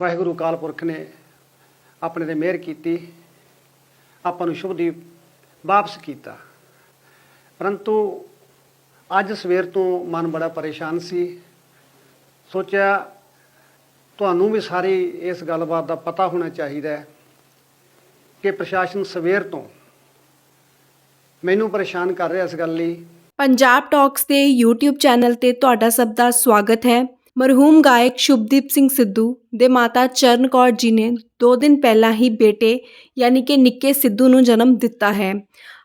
ਵਾਹਿਗੁਰੂ ਕਾਲ ਪੁਰਖ ਨੇ ਆਪਣੇ ਤੇ ਮਿਹਰ ਕੀਤੀ, ਆਪਾਂ ਨੂੰ ਸ਼ੁਭਦੀਪ ਵਾਪਸ ਕੀਤਾ। ਪਰੰਤੂ ਅੱਜ ਸਵੇਰ ਤੋਂ ਮਨ ਬੜਾ ਪਰੇਸ਼ਾਨ ਸੀ। ਸੋਚਿਆ ਤੁਹਾਨੂੰ ਵੀ ਸਾਰੀ ਇਸ ਗੱਲਬਾਤ ਦਾ ਪਤਾ ਹੋਣਾ ਚਾਹੀਦਾ ਹੈ ਕਿ ਪ੍ਰਸ਼ਾਸਨ ਸਵੇਰ ਤੋਂ ਮੈਨੂੰ ਪਰੇਸ਼ਾਨ ਕਰ ਰਿਹਾ ਇਸ ਗੱਲ ਲਈ। ਪੰਜਾਬ ਟਾਕਸ ਦੇ YouTube ਚੈਨਲ ਤੇ ਤੁਹਾਡਾ ਸਭ ਦਾ ਸਵਾਗਤ ਹੈ। ਮਰਹੂਮ ਗਾਇਕ ਸ਼ੁਭਦੀਪ ਸਿੰਘ ਸਿੱਧੂ ਦੇ ਮਾਤਾ ਚਰਨ ਕੌਰ ਜੀ ਨੇ 2 ਦਿਨ ਪਹਿਲਾਂ ਹੀ ਬੇਟੇ ਯਾਨੀ ਕਿ ਨਿੱਕੇ ਸਿੱਧੂ ਨੂੰ ਜਨਮ ਦਿੱਤਾ ਹੈ।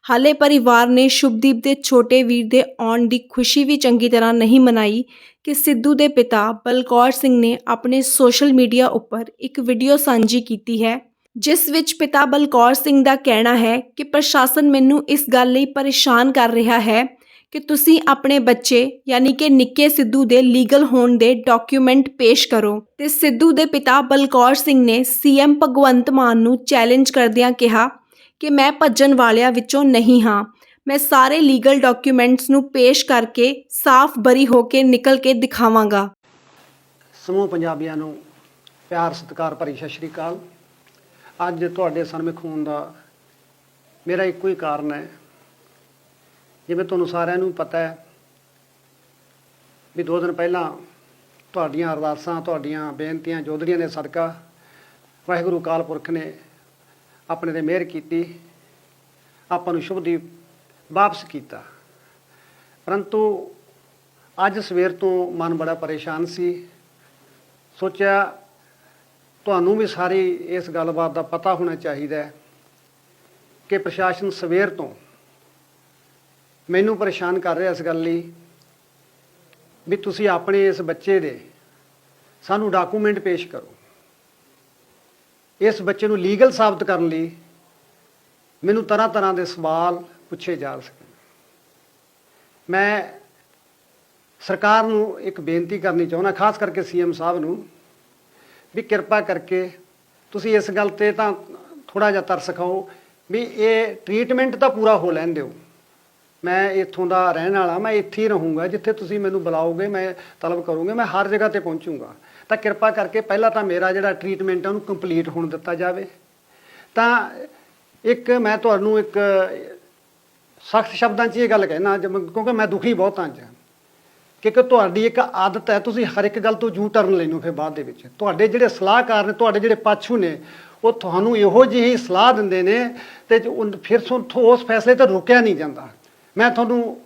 ਹਾਲੇ ਪਰਿਵਾਰ ਨੇ ਸ਼ੁਭਦੀਪ ਦੇ ਛੋਟੇ ਵੀਰ ਦੇ ਆਉਣ ਦੀ ਖੁਸ਼ੀ ਵੀ ਚੰਗੀ ਤਰ੍ਹਾਂ ਨਹੀਂ ਮਨਾਈ ਕਿ ਸਿੱਧੂ ਦੇ ਪਿਤਾ ਬਲਕੌਰ ਸਿੰਘ ਨੇ ਆਪਣੇ ਸੋਸ਼ਲ ਮੀਡੀਆ ਉੱਪਰ ਇੱਕ ਵੀਡੀਓ ਸਾਂਝੀ ਕੀਤੀ ਹੈ, ਜਿਸ ਵਿੱਚ ਪਿਤਾ ਬਲਕੌਰ ਸਿੰਘ ਦਾ ਕਹਿਣਾ ਹੈ ਕਿ ਪ੍ਰਸ਼ਾਸਨ ਮੈਨੂੰ ਇਸ ਗੱਲ ਲਈ ਪਰੇਸ਼ਾਨ ਕਰ ਰਿਹਾ ਹੈ ਕਿ ਤੁਸੀਂ ਆਪਣੇ ਬੱਚੇ, ਯਾਨੀ ਕਿ ਨਿੱਕੇ ਸਿੱਧੂ ਦੇ ਲੀਗਲ ਹੋਣ ਦੇ ਡਾਕੂਮੈਂਟ ਪੇਸ਼ ਕਰੋ। ਤੇ ਸਿੱਧੂ ਦੇ ਪਿਤਾ ਬਲਕੌਰ ਸਿੰਘ ਨੇ ਸੀਐਮ ਭਗਵੰਤ ਮਾਨ ਨੂੰ ਚੈਲੰਜ ਕਰਦਿਆਂ ਕਿਹਾ ਕਿ ਮੈਂ ਭੱਜਣ ਵਾਲਿਆਂ ਵਿੱਚੋਂ ਨਹੀਂ ਹਾਂ। ਮੈਂ ਸਾਰੇ ਲੀਗਲ ਡਾਕੂਮੈਂਟਸ ਨੂੰ ਪੇਸ਼ ਕਰਕੇ ਸਾਫ਼ ਬਰੀ ਹੋ ਕੇ ਨਿਕਲ ਕੇ ਦਿਖਾਵਾਂਗਾ। ਸਮੂਹ ਪੰਜਾਬੀਆਂ ਨੂੰ ਪਿਆਰ, ਸਤਿਕਾਰ ਭਰੀ ਸਤਿ ਸ਼੍ਰੀ ਅਕਾਲ। ਅੱਜ ਤੁਹਾਡੇ ਸਨਮੁਖ ਖੂਨ ਦਾ ਮੇਰਾ ਇੱਕੋ ਹੀ ਕਾਰਨ ਹੈ ਜਿਵੇਂ ਤੁਹਾਨੂੰ ਸਾਰਿਆਂ ਨੂੰ ਪਤਾ ਹੈ ਵੀ ਦੋ ਦਿਨ ਪਹਿਲਾਂ ਤੁਹਾਡੀਆਂ ਅਰਦਾਸਾਂ, ਤੁਹਾਡੀਆਂ ਬੇਨਤੀਆਂ ਜੋਦੜੀਆਂ ਨੇ ਸਦਕਾ ਵਾਹਿਗੁਰੂ ਅਕਾਲ ਪੁਰਖ ਨੇ ਆਪਣੇ ਤੇ ਮਿਹਰ ਕੀਤੀ, ਆਪਾਂ ਨੂੰ ਸ਼ੁਭਦੀਪ ਵਾਪਸ ਕੀਤਾ। ਪਰੰਤੂ ਅੱਜ ਸਵੇਰ ਤੋਂ ਮਨ ਬੜਾ ਪਰੇਸ਼ਾਨ ਸੀ। ਸੋਚਿਆ ਤੁਹਾਨੂੰ ਵੀ ਸਾਰੀ ਇਸ ਗੱਲਬਾਤ ਦਾ ਪਤਾ ਹੋਣਾ ਚਾਹੀਦਾ ਹੈ ਕਿ ਪ੍ਰਸ਼ਾਸਨ ਸਵੇਰ ਤੋਂ ਮੈਨੂੰ ਪਰੇਸ਼ਾਨ ਕਰ ਰਿਹਾ ਇਸ ਗੱਲ ਲਈ ਵੀ ਤੁਸੀਂ ਆਪਣੇ ਇਸ ਬੱਚੇ ਦੇ ਸਾਨੂੰ ਡਾਕੂਮੈਂਟ ਪੇਸ਼ ਕਰੋ। ਇਸ ਬੱਚੇ ਨੂੰ ਲੀਗਲ ਸਾਬਤ ਕਰਨ ਲਈ ਮੈਨੂੰ ਤਰ੍ਹਾਂ ਤਰ੍ਹਾਂ ਦੇ ਸਵਾਲ ਪੁੱਛੇ ਜਾ ਸਕਣ ਮੈਂ ਸਰਕਾਰ ਨੂੰ ਇੱਕ ਬੇਨਤੀ ਕਰਨੀ ਚਾਹੁੰਦਾ, ਖਾਸ ਕਰਕੇ ਸੀਐਮ ਸਾਹਿਬ ਨੂੰ, ਵੀ ਕਿਰਪਾ ਕਰਕੇ ਤੁਸੀਂ ਇਸ ਗੱਲ ਤੇ ਤਾਂ ਥੋੜਾ ਜਿਹਾ ਤਰਸ ਖਾਓ ਵੀ ਇਹ ਟ੍ਰੀਟਮੈਂਟ ਤਾਂ ਪੂਰਾ ਹੋ ਲੈਣ ਦਿਓ। ਮੈਂ ਇੱਥੋਂ ਦਾ ਰਹਿਣ ਵਾਲਾ, ਮੈਂ ਇੱਥੇ ਹੀ ਰਹੂੰਗਾ, ਜਿੱਥੇ ਤੁਸੀਂ ਮੈਨੂੰ ਬੁਲਾਓਗੇ, ਮੈਂ ਤਲਬ ਕਰੂੰਗਾ, ਮੈਂ ਹਰ ਜਗ੍ਹਾ ਤੇ ਪਹੁੰਚੂੰਗਾ। ਤਾਂ ਕਿਰਪਾ ਕਰਕੇ ਪਹਿਲਾਂ ਤਾਂ ਮੇਰਾ ਜਿਹੜਾ ਟ੍ਰੀਟਮੈਂਟ ਹੈ ਉਹਨੂੰ ਕੰਪਲੀਟ ਹੋਣ ਦਿੱਤਾ ਜਾਵੇ। ਤਾਂ ਇੱਕ ਮੈਂ ਤੁਹਾਨੂੰ ਇੱਕ ਸਖਤ ਸ਼ਬਦਾਂ 'ਚ ਇਹ ਗੱਲ ਕਹਿਣਾ ਜਿਵੇਂ- ਕਿਉਂਕਿ ਮੈਂ ਦੁਖੀ ਬਹੁਤ ਹਾਂ ਅੱਜ ਕਿਉਂਕਿ ਤੁਹਾਡੀ ਇੱਕ ਆਦਤ ਹੈ, ਤੁਸੀਂ ਹਰ ਇੱਕ ਗੱਲ ਤੋਂ ਜੂ ਟਰਨ ਲੈਣੋ ਫਿਰ ਬਾਅਦ ਦੇ ਵਿੱਚ। ਤੁਹਾਡੇ ਜਿਹੜੇ ਸਲਾਹਕਾਰ ਨੇ, ਤੁਹਾਡੇ ਜਿਹੜੇ ਪਾਛੂ ਨੇ, ਉਹ ਤੁਹਾਨੂੰ ਇਹੋ ਜਿਹੀ ਸਲਾਹ ਦਿੰਦੇ ਨੇ ਤੇ ਜੋ ਉਨ- ਫਿਰ ਉਸ ਫੈਸਲੇ ਤੇ ਰੋਕਿਆ ਨਹੀਂ ਜਾਂਦਾ। ਮੈਂ ਤੁਹਾਨੂੰ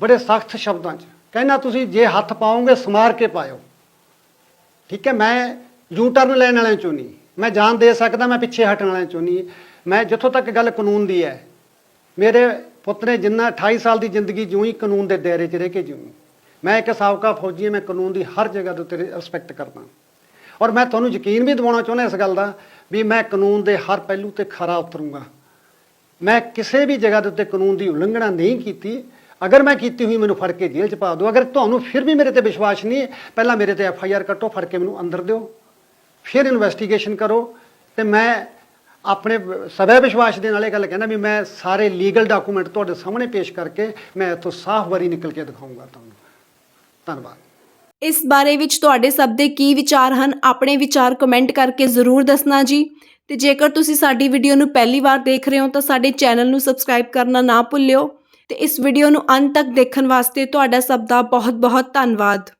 ਬੜੇ ਸਖਤ ਸ਼ਬਦਾਂ 'ਚ ਕਹਿੰਦਾ ਤੁਸੀਂ ਜੇ ਹੱਥ ਪਾਓਗੇ ਸਮਾਰ ਕੇ ਪਾਇਓ। ਠੀਕ ਹੈ, ਮੈਂ ਯੂ ਟਰਨ ਲੈਣ ਵਾਲਿਆਂ ਚੋਂ ਨਹੀਂ। ਮੈਂ ਜਾਨ ਦੇ ਸਕਦਾ, ਮੈਂ ਪਿੱਛੇ ਹਟਣ ਵਾਲਿਆਂ ਚੋਂ ਨਹੀਂ। ਮੈਂ ਜਿੱਥੋਂ ਤੱਕ ਗੱਲ ਕਾਨੂੰਨ ਦੀ ਹੈ, ਮੇਰੇ ਪੁੱਤ ਨੇ ਜਿੰਨਾ 28 ਸਾਲ ਦੀ ਜ਼ਿੰਦਗੀ ਜਿਉਂ ਕਾਨੂੰਨ ਦੇ ਦਾਇਰੇ 'ਚ ਰਹਿ ਕੇ ਜਿਉਂ ਮੈਂ ਇੱਕ ਸਾਬਕਾ ਫੌਜੀ ਹਾਂ, ਮੈਂ ਕਾਨੂੰਨ ਦੀ ਹਰ ਜਗ੍ਹਾ ਦੇ ਉੱਤੇ ਰਿਸਪੈਕਟ ਕਰਦਾ ਔਰ ਮੈਂ ਤੁਹਾਨੂੰ ਯਕੀਨ ਵੀ ਦਿਵਾਉਣਾ ਚਾਹੁੰਦਾ ਇਸ ਗੱਲ ਦਾ ਵੀ ਮੈਂ ਕਾਨੂੰਨ ਦੇ ਹਰ ਪਹਿਲੂ ਤੇ ਖਰਾ ਉਤਰੂੰਗਾ। ਮੈਂ ਕਿਸੇ ਵੀ ਜਗ੍ਹਾ ਦੇ ਉੱਤੇ ਕਾਨੂੰਨ ਦੀ ਉਲੰਘਣਾ ਨਹੀਂ ਕੀਤੀ। ਅਗਰ ਮੈਂ ਕੀਤੀ ਹੋਈ ਮੈਨੂੰ ਫੜ ਕੇ ਜੇਲ੍ਹ 'ਚ ਪਾ ਦਿਓ। ਅਗਰ ਤੁਹਾਨੂੰ ਫਿਰ ਵੀ ਮੇਰੇ ਤੇ ਵਿਸ਼ਵਾਸ ਨਹੀਂ ਹੈ, ਪਹਿਲਾਂ ਮੇਰੇ ਤੇ ਐਫ ਆਈ ਆਰ ਕੱਟੋ, ਫੜ ਕੇ ਮੈਨੂੰ ਅੰਦਰ ਦਿਓ। ਫਿਰ ਇਨਵੈਸਟੀਗੇਸ਼ਨ ਕਰੋ। ਤੇ ਮੈਂ ਆਪਣੇ ਸਵੈ ਵਿਸ਼ਵਾਸ ਦੇ ਨਾਲ ਇਹ ਗੱਲ ਕਹਿੰਦਾ ਵੀ ਮੈਂ ਸਾਰੇ ਲੀਗਲ ਡਾਕੂਮੈਂਟ ਤੁਹਾਡੇ ਸਾਹਮਣੇ ਪੇਸ਼ ਕਰਕੇ ਮੈਂ ਇੱਥੋਂ ਸਾਫ਼ ਵਾਰੀ ਨਿਕਲ ਕੇ ਦਿਖਾਊਂਗਾ ਤੁਹਾਨੂੰ। ਧੰਨਵਾਦ। ਇਸ ਬਾਰੇ ਵਿੱਚ ਤੁਹਾਡੇ ਸਭ ਦੇ ਕੀ ਵਿਚਾਰ ਹਨ? ਆਪਣੇ ਵਿਚਾਰ ਕਮੈਂਟ ਕਰਕੇ ਜ਼ਰੂਰ ਦੱਸਣਾ ਜੀ। ਤੇ ਜੇਕਰ ਤੁਸੀਂ ਸਾਡੀ ਵੀਡੀਓ ਨੂੰ ਪਹਿਲੀ ਵਾਰ ਦੇਖ ਰਹੇ ਹੋ, ਤਾਂ ਸਾਡੇ ਚੈਨਲ ਨੂੰ ਸਬਸਕ੍ਰਾਈਬ ਕਰਨਾ ਨਾ ਭੁੱਲਿਓ। ਤੇ ਇਸ ਵੀਡੀਓ ਨੂੰ ਅੰਤ ਤੱਕ ਦੇਖਣ ਵਾਸਤੇ ਤੁਹਾਡਾ ਸਭ ਦਾ ਬਹੁਤ ਬਹੁਤ ਧੰਨਵਾਦ।